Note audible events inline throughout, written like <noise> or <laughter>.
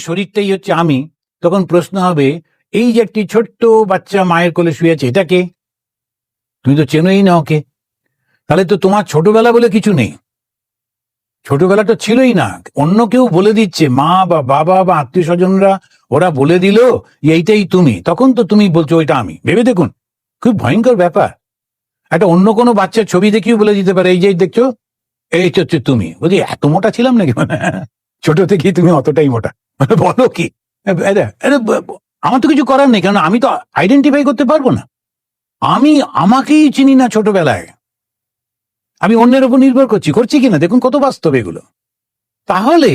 শরীরটাই হচ্ছে আমি, তখন প্রশ্ন হবে, এই যে একটি ছোট্ট বাচ্চা মায়ের কোলে শুয়ে আছে, এটা কে? তুমি তো চেনোই না ওকে। তাহলে তো তোমার ছোটবেলা বলে কিছু নেই। ছোটবেলা তো ছিলই না। অন্য কেউ বলে দিচ্ছে, মা বা বাবা বা আত্মীয় স্বজনরা ওরা বলে দিল, এইটাই তুমি। তখন তো তুমি বলছো, ওইটা আমি। ভেবে দেখুন, খুব ভয়ঙ্কর ব্যাপার। একটা অন্য কোনো বাচ্চার ছবি দেখিও বলে দিতে পারে, এই যে দেখছ, এই হচ্ছে তুমি। বলছি, এত মোটা ছিলাম নাকি? মানে <laughs> ছোট থেকেই তুমি অতটাই মোটা। মানে বলো কি? আমার তো কিছু করার নেই কারণ আমি তো আইডেন্টিফাই করতে পারব না। আমি আমাকেই চিনি না ছোটবেলায়। আমি অন্যের উপর নির্ভর করছি করছি কিনা? দেখুন কত বাস্তব এগুলো। তাহলে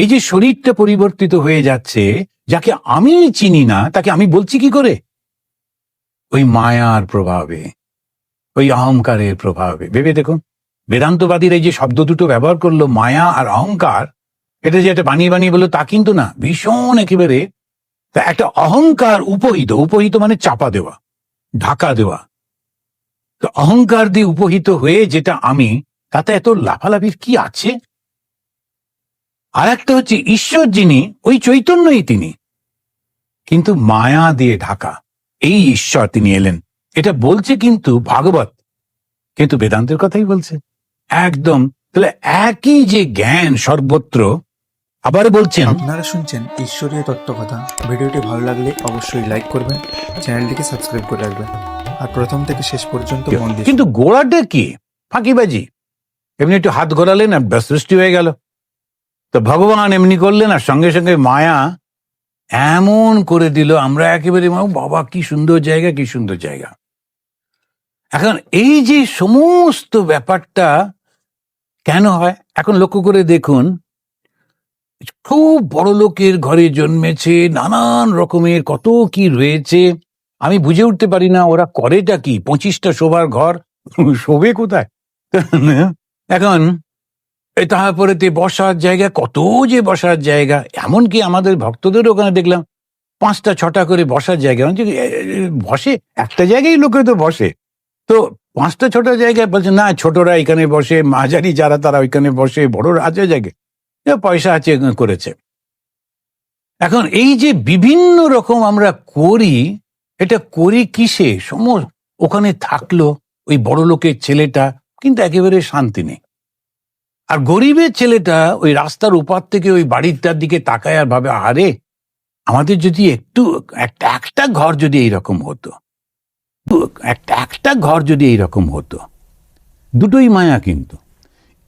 এই যে শরীরটা পরিবর্তিত হয়ে যাচ্ছে, যাকে আমি চিনি না, তাকে আমি বলছি কি করে? ওই মায়ার প্রভাবে, ওই অহংকারের প্রভাবে। ভেবে দেখুন, বেদান্তবাদীর এই যে শব্দ দুটো ব্যবহার করল, মায়া আর অহংকার এটা যে একটা বানিয়ে বানিয়ে বলল তা কিন্তু না, ভীষণ একেবারে তা একটা অহংকার উপহিত উপহিত মানে চাপা দেওয়া, ঢাকা দেওয়া। তো অহংকার দিয়ে উপহিত হয়ে যেটা আমি, তাতে এত লাফালাফির কি আছে? আর একটা হচ্ছে ঈশ্বর যিনি, ওই চৈতন্যই তিনি। কিন্তু মায়া দিয়ে ঢাকা, এই ঈশ্বর তিনি এলেন। এটা বলছে কিন্তু ভাগবত, কিন্তু বেদান্তের কথাই বলছে। একদম, তাহলে একই যে জ্ঞান সর্বত্র আবার বলছেন আপনারা শুনছেন ঈশ্বরীয় তত্ত্বকথা। ভিডিওটি ভালো লাগলে অবশ্যই লাইক করবেন চ্যানেলটিকে সাবস্ক্রাইব করে রাখবেন। আর প্রথম থেকে শেষ পর্যন্ত মন দিয়ে কিন্তু গোড়াটা কি? ফাঁকিবাজি। এমনি একটু হাত ঘোরালেন আর সৃষ্টি হয়ে গেল। তো ভগবান এমনি করলেন আর সঙ্গে সঙ্গে মায়া এমন করে দিল আমরা একেবারে বাবা কি সুন্দর জায়গা কি সুন্দর জায়গা। এখন এই যে সমস্ত ব্যাপারটা কেন হয়? এখন লক্ষ্য করে দেখুন খুব বড় লোকের ঘরে জন্মেছে, নানান রকমের কত কি রয়েছে। আমি বুঝে উঠতে পারি না ওরা করেটা কি। পঁচিশটা শোবার ঘর, শোবে কোথায়? এখন এ তারপরে তে বসার জায়গা, কত যে বসার জায়গা। এমনকি আমাদের ভক্তদের ওখানে দেখলাম, পাঁচটা, ছটা করে বসার জায়গা। বসে? একটা জায়গায় লোকে তো বসে। তো পাঁচটা, ছটা জায়গায় বলছে, না, ছোটরা এখানে বসে, মাঝারি যারা, তারা ওইখানে বসে, বড়রা আছে জায়গায়। পয়সা আছে করেছে। এখন এই যে বিভিন্ন রকম আমরা করি, এটা করি কিসে? সম ওখানে থাকল ওই বড় লোকের ছেলেটা, কিন্তু একেবারে শান্তি নেই। আর গরিবের ছেলেটা ওই রাস্তার উপার থেকে ওই বাড়িটার দিকে তাকায় আর ভাবে, আরে, আমাদের যদি একটু, একটা একটা ঘর যদি এইরকম হতো, একটা একটা ঘর যদি এইরকম হতো, দুটোই মায়া কিন্তু।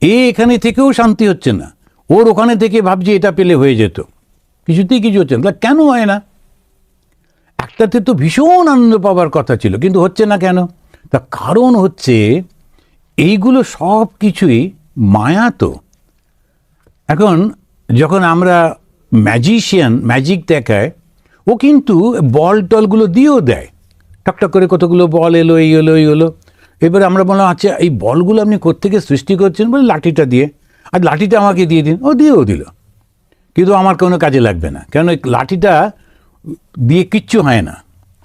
এ এখানে থেকেও শান্তি হচ্ছে না। ওর ওখানে থেকে ভাবছি এটা পেলে হয়ে যেত। কিছুতেই কিছু হচ্ছে না। কেন হয় না? একটাতে তো ভীষণ আনন্দ পাওয়ার কথা ছিল, কিন্তু হচ্ছে না কেন? তা কারণ হচ্ছে এইগুলো সব কিছুই মায়া তো। এখন যখন আমরা ম্যাজিশিয়ান ম্যাজিক দেখায়, ও কিন্তু বল টলগুলো দিয়েও দেয়। টকটক করে কতগুলো বল এলো, এই এলো, এই হলো এবার আমরা বললাম আচ্ছা এই বলগুলো আপনি কোত্থেকে সৃষ্টি করছেন? বলে লাঠিটা দিয়ে। আর লাঠিটা আমাকে দিয়ে দিন। ও দিয়েও দিল। কিন্তু আমার কোনো কাজে লাগবে না। কেন লাঠিটা দিয়ে কিচ্ছু হয় না।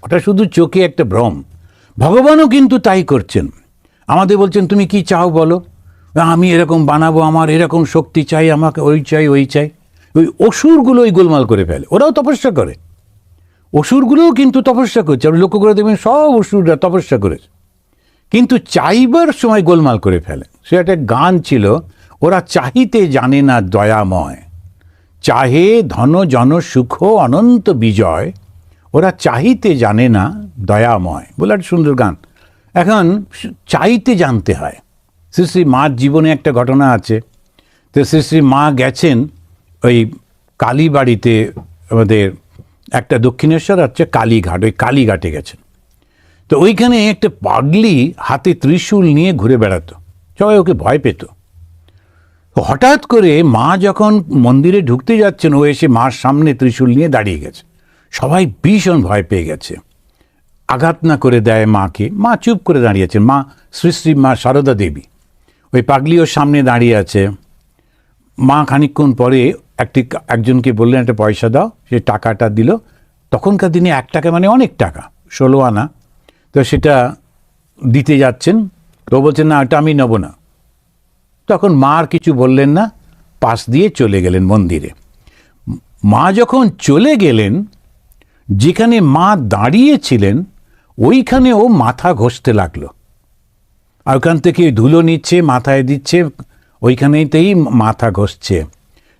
ওটা শুধু চোখে একটা ভ্রম। ভগবানও কিন্তু তাই করছেন। আমাদের বলছেন, তুমি কি চাও বলো? আমি এরকম বানাবো, আমার এরকম শক্তি চাই, আমাকে ওই চাই ওই চাই। ওই অসুরগুলো ওই গোলমাল করে ফেলে। ওরাও তপস্যা করে। অসুরগুলোও কিন্তু তপস্যা করছে। আপনি লক্ষ্য করে দেখবেন, সব অসুররা তপস্যা করেছে। কিন্তু চাইবার সময় গোলমাল করে ফেলে। সে একটা গান ছিল ওরা চাহিতে জানে না দয়াময়। চাহে ধন জন সুখ অনন্ত বিজয়। ওরা চাহিতে জানে না দয়াময়। বলে একটা সুন্দর গান। এখন চাইতে জানতে হয়। শ্রী শ্রী মার জীবনে একটা ঘটনা আছে। তো শ্রী শ্রী মা গেছেন ওই কালীবাড়িতে আমাদের একটা দক্ষিণেশ্বর হচ্ছে কালীঘাট। ওই কালীঘাটে গেছেন। তো ওইখানে একটা পাগলি হাতে ত্রিশূল নিয়ে ঘুরে বেড়াতো। সবাই ওকে ভয় পেত। হঠাৎ করে মা যখন মন্দিরে ঢুকতে যাচ্ছেন, ও এসে মার সামনে ত্রিশূল নিয়ে দাঁড়িয়ে গেছে। সবাই ভীষণ ভয় পেয়ে গেছে। আঘাত না করে দেয় মাকে। মা চুপ করে দাঁড়িয়েছেন। মা শ্রী শ্রী মা সারদা দেবী। ওই পাগলি ওর সামনে দাঁড়িয়ে আছে। মা খানিকক্ষণ পরে একটি একজনকে বললেন, একটা পয়সা দাও। সে টাকাটা দিল। তখনকার দিনে এক টাকা মানে অনেক টাকা, ষোলো আনা। তো সেটা দিতে যাচ্ছেন। তো বলছেন, না এটা আমি নেব না। তখন মা আর কিছু বললেন না, পাশ দিয়ে চলে গেলেন মন্দিরে। মা যখন চলে গেলেন, যেখানে মা দাঁড়িয়েছিলেন ওইখানে ও মাথা ঘষতে লাগল। আর ওখান থেকে ধুলো নিচ্ছে, মাথায় দিচ্ছে, ওইখানেতেই মাথা ঘষছে।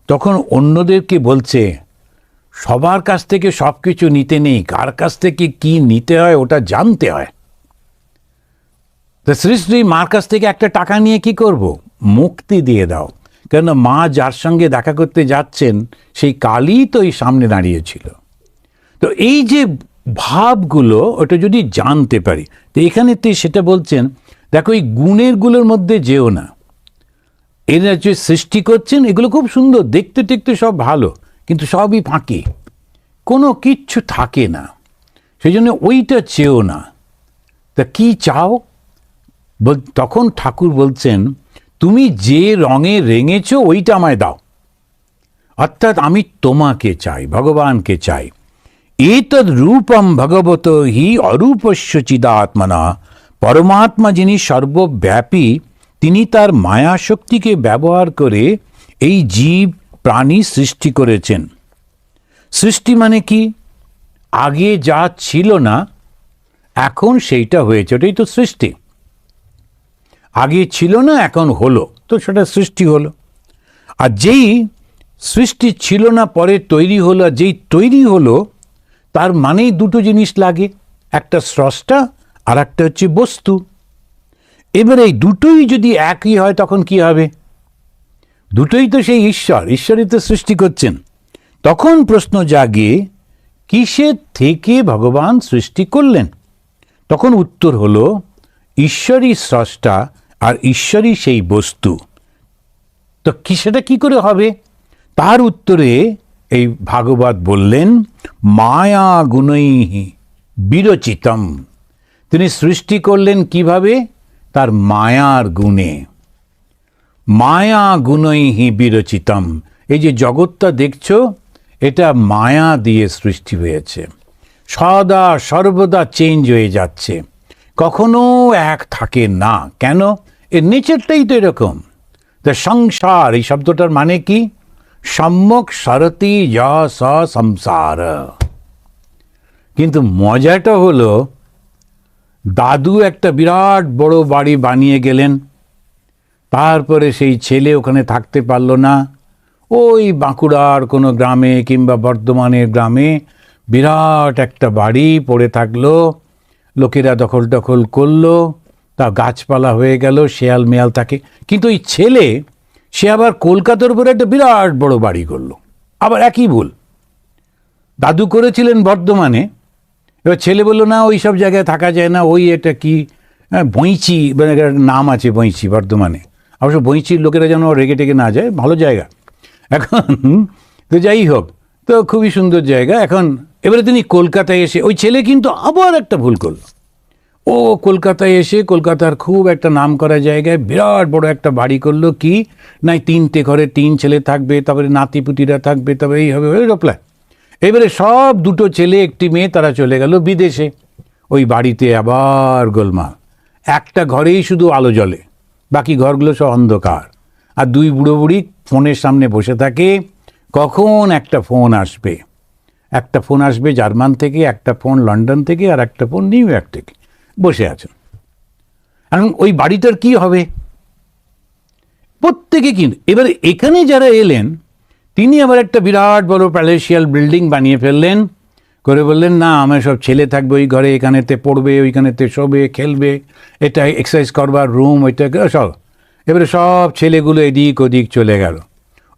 তখন অন্যদেরকে বলছে, সবার কাছ থেকে সব কিছু নিতে নেই, কার কাছ থেকে কি নিতে হয় ওটা জানতে হয়। তা শ্রী শ্রী মার কাছ থেকে একটা টাকা নিয়ে কি করব? মুক্তি দিয়ে দাও। কেন মা যার সঙ্গে দেখা করতে যাচ্ছেন, সেই কালই তো এই সামনে দাঁড়িয়েছিল। তো এই যে ভাবগুলো, ওটা যদি জানতে পারি, তো এখানে তো সেটা বলছেন, দেখো এই গুণেরগুলোর মধ্যে যেও না। এরা যে সৃষ্টি করছেন, এগুলো খুব সুন্দর, দেখতে টেকতে সব ভালো, কিন্তু সবই ফাঁকি। কোনো কিচ্ছু থাকে না। সেই জন্য ওইটা চেও না। তা কি চাও? তখন ঠাকুর বলছেন তুমি যে রঙে রেঙেছ, ওইটা আমায় দাও। অর্থাৎ আমি তোমাকে চাই, ভগবানকে চাই। এতদ রূপম ভগবত হি অরূপস্য চিদাত্মনা। পরমাত্মা যিনি সর্বব্যাপী, তিনি তার মায়া শক্তিকে ব্যবহার করে এই জীব, প্রাণী সৃষ্টি করেছেন। সৃষ্টি মানে কি? আগে যা ছিল না, এখন সেইটা হয়েছে, ওটাই তো সৃষ্টি। আগে ছিল না, এখন হলো। তো সেটা সৃষ্টি হলো। আর যেই সৃষ্টি ছিল না, পরে তৈরি হলো, আর যেই তৈরি হলো, তার মানেই দুটো জিনিস লাগে। একটা স্রষ্টা আর একটা হচ্ছে বস্তু। এবার এই দুটোই যদি একই হয়, তখন কি হবে? দুটোই তো সেই ঈশ্বর, ঈশ্বরই তো সৃষ্টি করছেন। তখন প্রশ্ন জাগে কিসের থেকে ভগবান সৃষ্টি করলেন? তখন উত্তর হলো, ঈশ্বরই স্রষ্টা আর ঈশ্বরই সেই বস্তু। তো কি সেটা কি করে হবে? তার উত্তরে এই ভাগবত বললেন, মায়া গুণৈ বিরচিতম। তিনি সৃষ্টি করলেন কীভাবে? তার মায়ার গুণে। মায়া গুণৈহি বিরচিতম। এই যে জগৎটা দেখছ, এটা মায়া দিয়ে সৃষ্টি হয়েছে। সদা সর্বদা চেঞ্জ হয়ে যাচ্ছে। কখনো এক থাকে না। কেন? এর নেচারটাই তো এরকম। তা সংসার, এই শব্দটার মানে কি? সম্যক সরতি স সংসার। কিন্তু মজাটা হলো, দাদু একটা বিরাট বড় বাড়ি বানিয়ে গেলেন। তারপরে সেই ছেলে ওখানে থাকতে পারল না। ওই বাঁকুড়ার কোনো গ্রামে কিংবা বর্ধমানের গ্রামে বিরাট একটা বাড়ি পড়ে থাকল। লোকেরা দখল টখল করল তা গাছপালা হয়ে গেল শেয়াল মেয়াল থাকে কিন্তু ওই ছেলে সে আবার কলকাতার উপরে একটা বিরাট বড় বাড়ি করল। আবার একই ভুল। দাদু করেছিলেন বর্ধমানে। এবার ছেলে বলল না ওই সব জায়গায় থাকা যায় না ওই এটা কি? হ্যাঁ, বইঁচি মানে নাম আছে বইঁচি বর্ধমানে। অবশ্য বইঁচির লোকেরা যেন রেগে টেগে না যায় ভালো জায়গা। এখন তো যাই হোক তো খুবই সুন্দর জায়গা। এখন এবারে তিনি কলকাতায় এসে, ওই ছেলে কিন্তু আবার একটা ভুল করল। ও কলকাতায় এসে, কলকাতার খুব একটা নাম করা জায়গায় বিরাট বড় একটা বাড়ি করল। কি? নাই, তিনটে ঘরে তিন ছেলে থাকবে, তারপরে নাতিপুতিরা থাকবে তবে এই হবে রোপলায় এবারে সব দুটো ছেলে, একটি মেয়ে, তারা চলে গেল বিদেশে। ওই বাড়িতে আবার গোলমাল। একটা ঘরেই শুধু আলো জ্বলে, বাকি ঘরগুলো সব অন্ধকার। আর দুই বুড়ো বুড়ি ফোনের সামনে বসে থাকে, কখন একটা ফোন আসবে? একটা ফোন আসবে জার্মান থেকে, একটা ফোন লন্ডন থেকে আর একটা ফোন নিউ ইয়র্ক থেকে। বসে আছেন। এখন ওই বাড়িটার কি হবে? প্রত্যেকে কিন্তু এবার এখানে যারা এলেন, তিনি আবার একটা বিরাট বড় প্যালেসিয়াল বিল্ডিং বানিয়ে ফেললেন। করে বললেন, না, আমার সব ছেলে থাকবে ওই ঘরে, এখানেতে পড়বে, ওইখানেতে শোবে, খেলবে, এটা এক্সারসাইজ করবার রুম ওইটা সব। এবারে সব ছেলেগুলো এদিক ওদিক চলে গেল।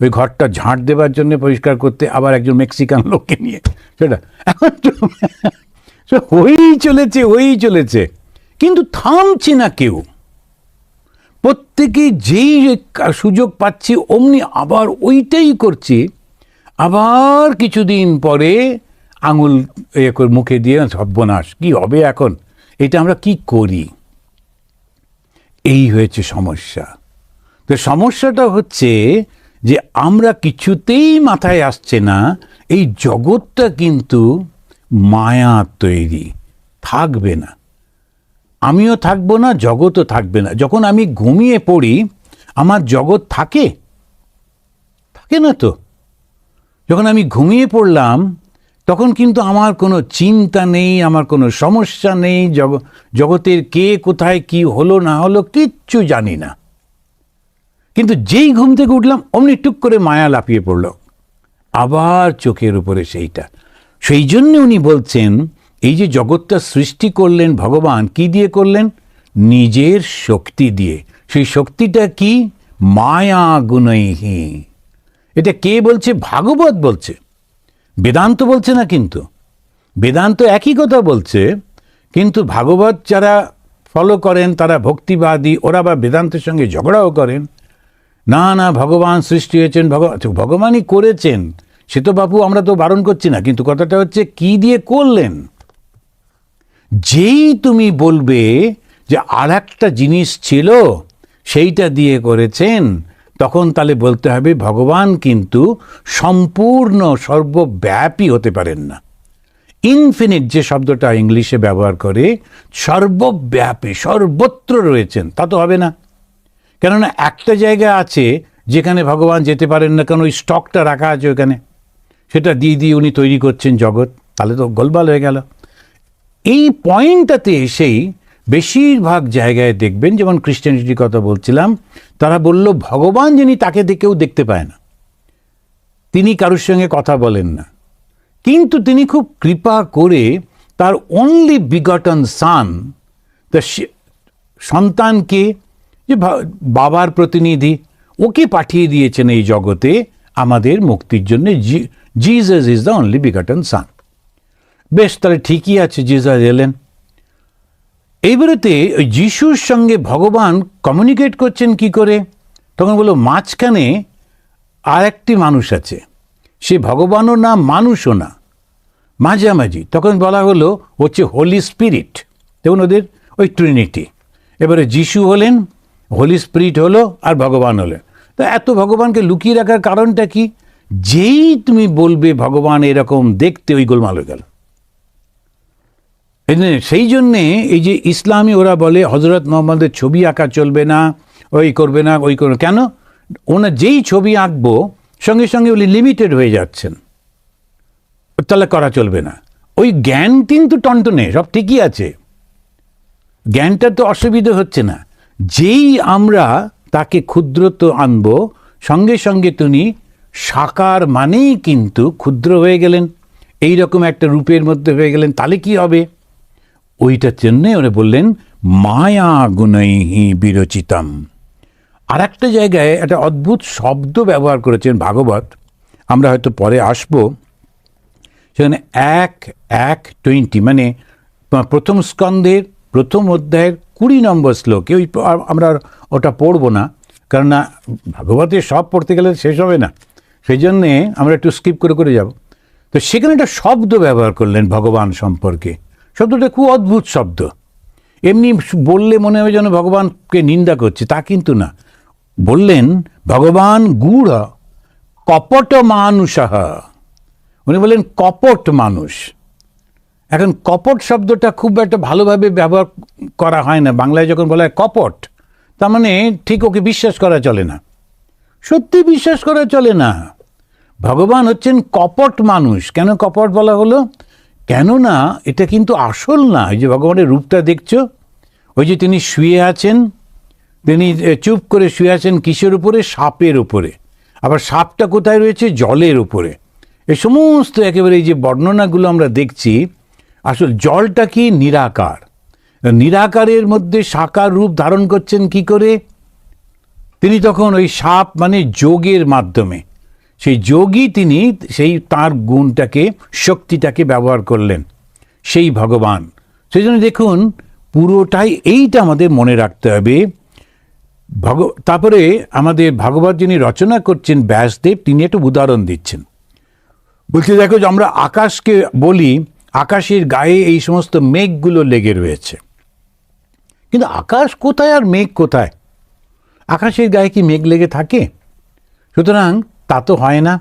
ওই ঘরটা ঝাঁট দেবার জন্য পরিষ্কার করতে আবার একজন মেক্সিকান লোককে নিয়ে। সেটা। এখন হয়েই চলেছে হয়েই চলেছে। কিন্তু থামছে না কেউ। প্রত্যেকে যেই সুযোগ পাচ্ছি, অমনি আবার ওইটাই করছি। আবার কিছুদিন পরে আঙুল এ করে মুখে দিয়ে, সর্বনাশ, কি হবে এখন? এটা আমরা কি করি? এই হয়েছে সমস্যা। তো সমস্যাটা হচ্ছে যে আমরা কিছুতেই মাথায় আসছে না, এই জগৎটা কিন্তু মায়া তৈরি, থাকবে না। আমিও থাকব না, জগৎও থাকবে না। যখন আমি ঘুমিয়ে পড়ি, আমার জগৎ থাকে? থাকে না তো। যখন আমি ঘুমিয়ে পড়লাম, তখন কিন্তু আমার কোনো চিন্তা নেই, আমার কোনো সমস্যা নেই জগতের কে কোথায় কি হলো না হলো কিচ্ছু জানি না। কিন্তু যেই ঘুম থেকে উঠলাম, অমনি টুক করে মায়া লাফিয়ে পড়ল। আবার চোখের উপরে সেইটা। সেই জন্য উনি বলছেন, এই যে জগৎটা সৃষ্টি করলেন ভগবান, কি দিয়ে করলেন? নিজের শক্তি দিয়ে। সেই শক্তিটা কি? মায়া গুণইহি এটা কে বলছে? ভাগবত বলছে। বেদান্ত বলছে না কিন্তু। বেদান্ত একই কথা বলছে, কিন্তু ভাগবত যারা ফলো করেন, তারা ভক্তিবাদী, ওরা বা বেদান্তের সঙ্গে ঝগড়াও করেন। না না, ভগবান সৃষ্টি হয়েছেন ভগবান ভগবানই করেছেন। সে তো বাপু, আমরা তো বারণ করছি না, কিন্তু কথাটা হচ্ছে, কি দিয়ে করলেন? যেই তুমি বলবে যে আর একটা জিনিস ছিল, সেইটা দিয়ে করেছেন, তখন তাহলে বলতে হবে, ভগবান কিন্তু সম্পূর্ণ সর্বব্যাপী হতে পারেন না। ইনফিনিট যে শব্দটা ইংলিশে ব্যবহার করে, সর্বব্যাপী, সর্বত্র রয়েছেন, তা তো হবে না। কেননা একটা জায়গা আছে যেখানে ভগবান যেতে পারেন না কারণ ওই স্টকটা রাখা আছে ওখানে সেটা দিয়ে দিয়ে উনি তৈরি করছেন জগৎ। তাহলে তো গোলবাল হয়ে গেল। এই পয়েন্টটাতে এসেই বেশিরভাগ জায়গায় দেখবেন, যেমন খ্রিস্টানিটির কথা বলছিলাম, তারা বলল, ভগবান যিনি, তাকে দেখেও দেখতে পায় না। তিনি কারোর সঙ্গে কথা বলেন না। কিন্তু তিনি খুব কৃপা করে তার অনলি বিগটন সান তা সন্তানকে যে বাবার প্রতিনিধি, ওকে পাঠিয়ে দিয়েছেন এই জগতে আমাদের মুক্তির জন্য Jesus is the only begotten son বেশ, তাহলে ঠিকই আছে জিজাস এলেন। এইবারেতে ওই যিশুর সঙ্গে ভগবান কমিউনিকেট করছেন কি করে? তখন বলল, মাঝখানে আর একটি মানুষ আছে। সে ভগবানও না, মানুষও না। মাঝামাঝি। তখন বলা হলো হচ্ছে হোলি স্পিরিট দেখুন ওদের ওই ট্রিনিটি এবারে যিশু হলেন হোলি স্পিরিট হলো আর ভগবান হলেন তা এত ভগবানকে লুকিয়ে রাখার কারণটা কি? যেই তুমি বলবে ভগবান এরকম দেখতে ওই গোলমাল হয়ে গেল। সেই জন্যে এই যে ইসলামী ওরা বলে হজরত মোহাম্মদের ছবি আঁকা চলবে না, ওই করবে না, ওই করবে কেন? ওনার যেই ছবি আঁকবো, সঙ্গে সঙ্গে উনি লিমিটেড হয়ে যাচ্ছেন। তাহলে করা চলবে না। ওই জ্ঞান কিন্তু টনটনে, সব ঠিকই আছে। জ্ঞানটা তো অসুবিধে হচ্ছে না। যেই আমরা তাকে ক্ষুদ্রত আনব, সঙ্গে সঙ্গে তিনি সাকার মানেই কিন্তু ক্ষুদ্র হয়ে গেলেন। এই রকম একটা রূপের মধ্যে হয়ে গেলেন, তাহলে কি হবে? ওইটার জন্যে ওরা বললেন মায়া গুণৈহি বিরচিতম। আর একটা জায়গায় একটা অদ্ভুত শব্দ ব্যবহার করেছেন ভাগবত। আমরা হয়তো পরে আসব। সেখানে এক এক টোয়েন্টি মানে প্রথম স্কন্ধের প্রথম অধ্যায়ের কুড়ি নম্বর শ্লোকে ওই আমরা ওটা পড়ব না, কেননা ভাগবতের সব পড়তে গেলে শেষ হবে না। সেই জন্যে আমরা একটু স্কিপ করে করে যাব। তো সেখানে একটা শব্দ ব্যবহার করলেন ভগবান সম্পর্কে। শব্দটা খুব অদ্ভুত শব্দ। এমনি বললে মনে হবে যেন ভগবানকে নিন্দা করছে, তা কিন্তু না। বললেন, ভগবান গুড় কপট মানুষাহ উনি বললেন, কপট মানুষ। এখন কপট শব্দটা খুব একটা ভালোভাবে ব্যবহার করা হয় না। বাংলায় যখন বলা হয় কপট, তার মানে ঠিক ওকে বিশ্বাস করা চলে না। সত্যি বিশ্বাস করা চলে না। ভগবান হচ্ছেন কপট মানুষ। কেন কপট বলা হলো? কেননা এটা কিন্তু আসল না। ওই যে ভগবানের রূপটা দেখছ, ওই যে তিনি শুয়ে আছেন, তিনি চুপ করে শুয়ে আছেন কিসের উপরে? সাপের উপরে। আবার সাপটা কোথায় রয়েছে? জলের উপরে। এই সমস্ত একেবারে এই যে বর্ণনাগুলো আমরা দেখছি আসল জলটা কি নিরাকার? নিরাকারের মধ্যে সাকার রূপ ধারণ করছেন কি করে? তিনি তখন ওই সাপ মানে যোগের মাধ্যমে, সেই যোগই তিনি সেই তার গুণটাকে, শক্তিটাকে ব্যবহার করলেন, সেই ভগবান। সেই জন্য দেখুন, পুরোটাই এইটা আমাদের মনে রাখতে হবে। ভগ, তারপরে আমাদের ভাগবত যিনি রচনা করছেন ব্যাসদেব, তিনি একটা উদাহরণ দিচ্ছেন। বলছে, দেখো যে আমরা আকাশকে বলি আকাশের গায়ে এই সমস্ত মেঘগুলো লেগে রয়েছে। কিন্তু আকাশ কোথায় আর মেঘ কোথায়? আকাশের গায়ে কি মেঘ লেগে থাকে? সুতরাং তা তো হয় না।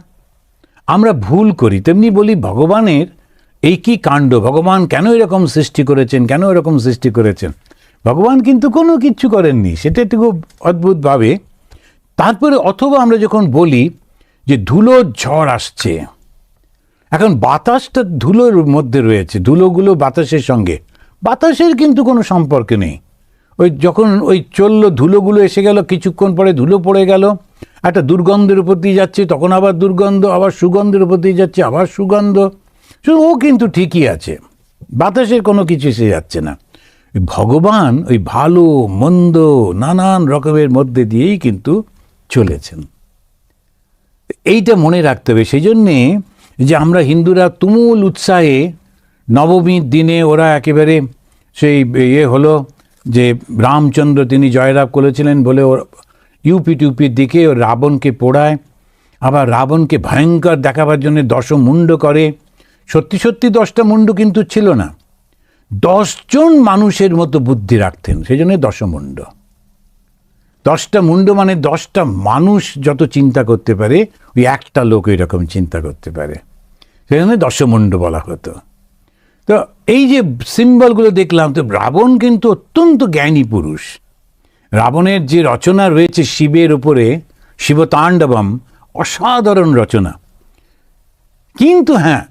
আমরা ভুল করি, তেমনি বলি ভগবানের এই কি কাণ্ড? ভগবান কেন এরকম সৃষ্টি করেছেন? কেন এরকম সৃষ্টি করেছেন? ভগবান কিন্তু কোনো কিচ্ছু করেননি, সেটা একটু খুব অদ্ভুতভাবে। তারপরে অথবা আমরা যখন বলি যে ধুলো ঝড় আসছে এখন বাতাসটা ধুলোর মধ্যে রয়েছে, ধুলোগুলো বাতাসের সঙ্গে। বাতাসের কিন্তু কোনো সম্পর্ক নেই। ওই যখন ওই চলল, ধুলোগুলো এসে গেল, কিছুক্ষণ পরে ধুলো পড়ে গেল, একটা দুর্গন্ধের উপর দিয়ে যাচ্ছে, তখন আবার দুর্গন্ধ, আবার সুগন্ধের উপর দিয়ে যাচ্ছে, আবার সুগন্ধ। শুধু ও কিন্তু ঠিকই আছে। বাতাসের কোনো কিছু এসে যাচ্ছে না। ভগবান ওই ভালো, মন্দ, নানান রকমের মধ্যে দিয়েই কিন্তু চলেছেন। এইটা মনে রাখতে হবে। সেই জন্যে যে আমরা হিন্দুরা তুমুল উৎসাহে নবমীর দিনে ওরা একেবারে সেই ইয়ে হলো যে রামচন্দ্র তিনি জয়লাভ করেছিলেন বলে ওর ইউপি টিউপির দিকে ও রাবণকে পোড়ায়। আবার রাবণকে ভয়ঙ্কর দেখাবার জন্য দশ মুন্ড করে। সত্যি সত্যি দশটা মুন্ড কিন্তু ছিল না। দশজন মানুষের মতো বুদ্ধি রাখতেন সেই জন্য দশমুণ্ড। দশটা মুন্ড মানে দশটা মানুষ যত চিন্তা করতে পারে, ওই একটা লোক এরকম চিন্তা করতে পারে। সেজন্য দশমুণ্ড বলা হতো। তো এই যে সিম্বলগুলো দেখলাম, তো রাবণ কিন্তু অত্যন্ত জ্ঞানী পুরুষ। রাবণের যে রচনা রয়েছে শিবের উপরে, শিবতাণ্ডবম, অসাধারণ রচনা। কিন্তু হ্যাঁ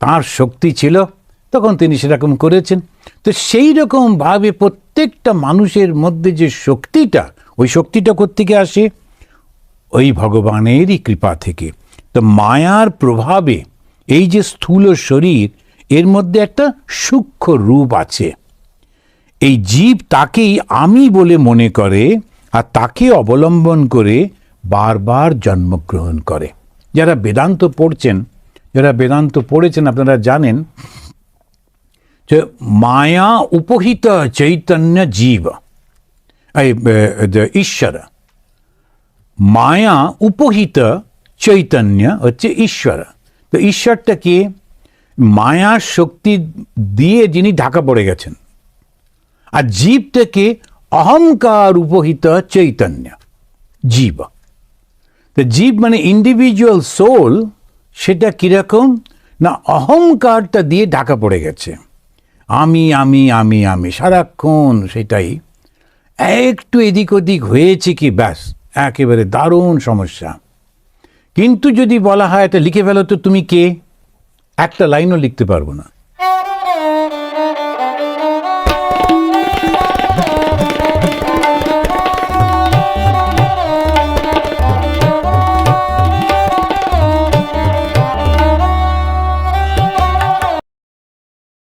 তার শক্তি ছিল, তখন তিনি সেরকম করেছেন। তো সেই রকমভাবে প্রত্যেকটা মানুষের মধ্যে যে শক্তিটা, ওই শক্তিটা কোত্থেকে আসে? ওই ভগবানেরই কৃপা থেকে। তো মায়ার প্রভাবে এই যে স্থূল শরীর, এর মধ্যে একটা সূক্ষ্ম রূপ আছে। এই জীব তাকেই আমি বলে মনে করে আর তাকে অবলম্বন করে বারবার জন্মগ্রহণ করে। যারা বেদান্ত পড়ছেন, যারা বেদান্ত পড়েছেন, আপনারা জানেন যে মায়া উপহিত চৈতন্য জীব। ঈশ্বর। মায়া উপহিত চৈতন্য হচ্ছে ঈশ্বর। তো ঈশ্বরটা কি? মায়ার শক্তি দিয়ে যিনি ঢাকা পড়ে গেছেন। আর জীবটাকে অহংকার উপহিত চৈতন্য। জীব। তো জীব মানে ইন্ডিভিজুয়াল সোল সেটা কীরকম না, অহংকারটা দিয়ে ঢাকা পড়ে গেছে। আমি আমি আমি আমি, সারাক্ষণ সেটাই। একটু এদিক ওদিক হয়েছে কি? ব্যাস, একেবারে দারুণ সমস্যা। কিন্তু যদি বলা হয় এটা লিখে ফেলো তো তুমি কে? একটা লাইনও লিখতে পারব না।